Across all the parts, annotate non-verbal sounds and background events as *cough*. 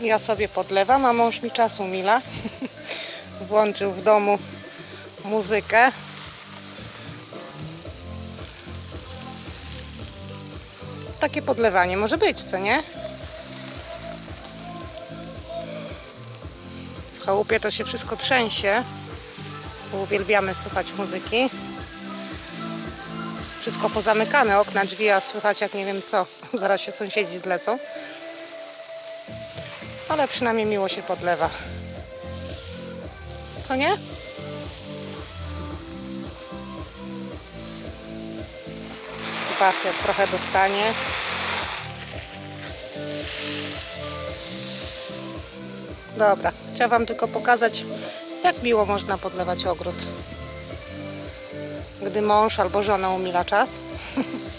Ja sobie podlewam, a mąż mi czas umila. *laughs* Włączył w domu muzykę. Takie podlewanie może być, co nie? W chałupie to się wszystko trzęsie. bo Uwielbiamy słuchać muzyki. Wszystko pozamykane, okna, drzwi, a słychać jak nie wiem co. *laughs* Zaraz się sąsiedzi zlecą. Ale przynajmniej miło się podlewa. Co nie? Pasja trochę dostanie. Dobra, chciałam Wam tylko pokazać, jak miło można podlewać ogród. Gdy mąż albo żona umila czas. *laughs*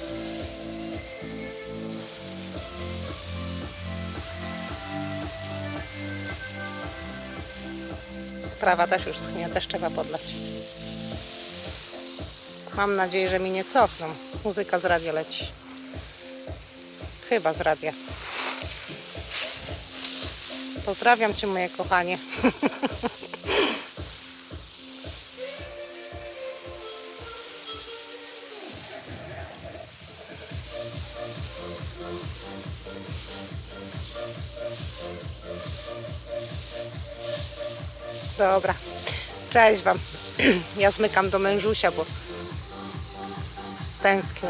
Trawa też już schnie, też trzeba podlać. Mam nadzieję, że mi nie cofną. Muzyka z radia leci. Chyba z radia. Pozdrawiam Cię, moje kochanie. *laughs* Dobra. Cześć Wam. *clears throat* Ja zmykam do mężusia, bo tęsknię.